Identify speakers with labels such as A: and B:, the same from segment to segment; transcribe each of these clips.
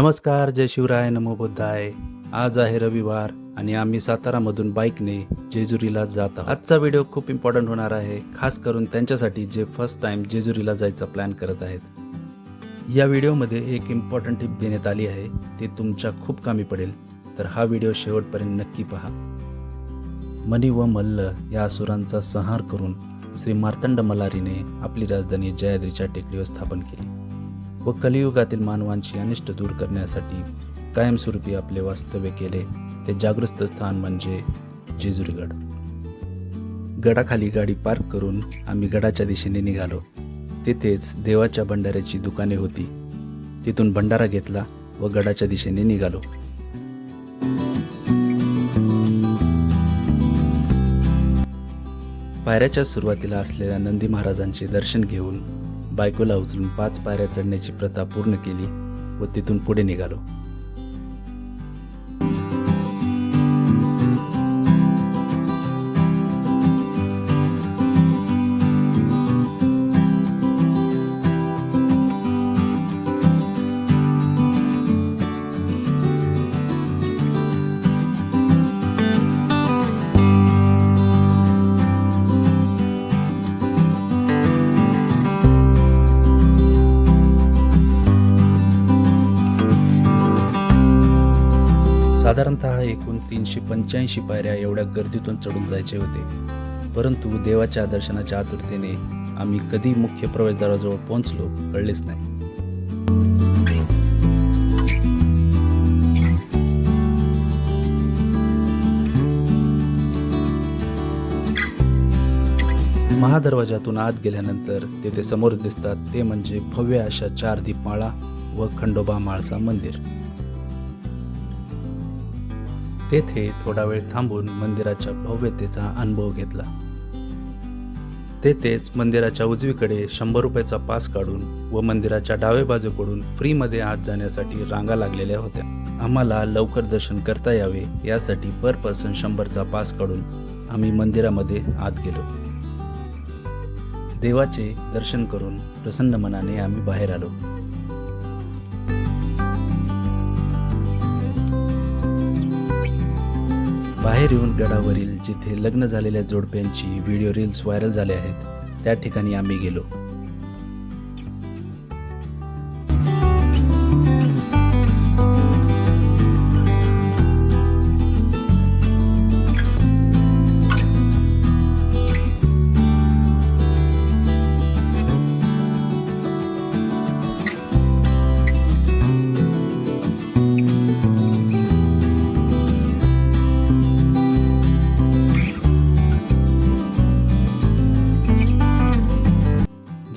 A: नमस्कार जय शिवराय नमो बुद्धाय. आज आहे रविवार आणि आम्ही सातारामधून बाईकने जेजुरीला जात आहोत. आजचा व्हिडिओ खूप इम्पॉर्टंट होणार आहे खास करून त्यांच्यासाठी जे फर्स्ट टाइम जेजुरीला जायचा प्लॅन करत आहेत. या व्हिडिओमध्ये एक इम्पॉर्टंट टिप देण्यात आली आहे ते तुमच्या खूप कामी पडेल. तर हा व्हिडिओ शेवटपर्यंत नक्की पहा. मनी व मल्ल या असुरांचा संहार करून श्री मार्तंड मल्हारीने आपली राजधानी जयाद्रीच्या टेकडीवर स्थापन केली. व कलियुगातील मानवांची अनिष्ट दूर करण्यासाठी कायमस्वरूपी आपले वास्तव्य केले ते जागृत स्थान म्हणजे जेजुरीगड. गडाखाली गाडी पार्क करून आम्ही गडाच्या दिशेने निघालो. तिथेच देवाच्या भंडाऱ्याची दुकाने होती. तिथून भंडारा घेतला व गडाच्या दिशेने निघालो. पायऱ्याच्या सुरुवातीला असलेल्या नंदी महाराजांचे दर्शन घेऊन बायकोला उचलून पाच पायऱ्या चढण्याची प्रथा पूर्ण केली व तिथून पुढे निघालो. साधारणतः एकूण तीनशे पंच्याऐंशी पायऱ्या एवढ्या गर्दीतून चढून जायचे होते. परंतु देवाच्या दर्शनाच्या आतुरतेने आम्ही कधी मुख्य प्रवेशद्वाराजवळ पोहोचलो कळलेच नाही. महादरवाजातून आत गेल्यानंतर तेथे समोर दिसतात ते म्हणजे भव्य अशा चार दीपमाळा व खंडोबा माळसा मंदिर. तेथे थोडा वेळ थांबून मंदिराच्या भव्यतेचा अनुभव घेतला. तेथेच मंदिराच्या उजवीकडे शंभर रुपयाचा पास काढून व मंदिराच्या डाव्या बाजूकडून फ्रीमध्ये आत जाण्यासाठी रांगा लागलेल्या होत्या. आम्हाला लवकर दर्शन करता यावे यासाठी पर पर्सन शंभरचा पास काढून आम्ही मंदिरामध्ये आत गेलो. देवाचे दर्शन करून प्रसन्न मनाने आम्ही बाहेर आलो. बाहेर येऊन गडावरील जिथे लग्न झालेल्या जोडप्यांची व्हिडिओ रील्स व्हायरल झाले आहेत त्या ठिकाणी आम्ही गेलो.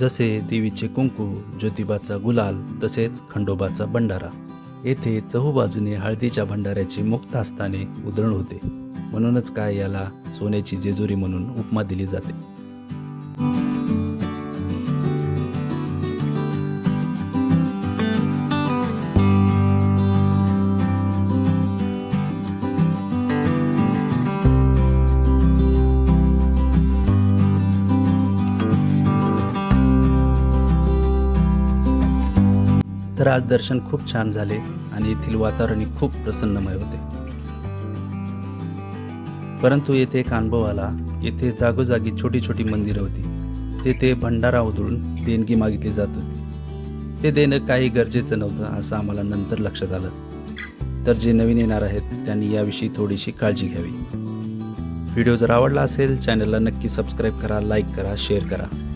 A: जसे देवीचे कुंकू ज्योतिबाचा गुलाल तसेच खंडोबाचा भंडारा. येथे चहूबाजूने हळदीच्या भंडाऱ्याची मुक्त हस्ताने उधळण होते. म्हणूनच काय याला सोन्याची जेजुरी म्हणून उपमा दिली जाते. राजदर्शन आज दर्शन खूप छान झाले आणि येथील वातावरणही खूप प्रसन्नमय होते. परंतु येथे एक अनुभव आला. येथे जागोजागी छोटी छोटी मंदिरं होती. तेथे भंडारा उधळून देणगी मागितली जात होती. ते देणं काही गरजेचं नव्हतं असं आम्हाला नंतर लक्षात आलं. तर जे नवीन येणार आहेत त्यांनी याविषयी थोडीशी काळजी घ्यावी. व्हिडिओ जर आवडला असेल चॅनलला नक्की सबस्क्राईब करा लाईक करा शेअर करा.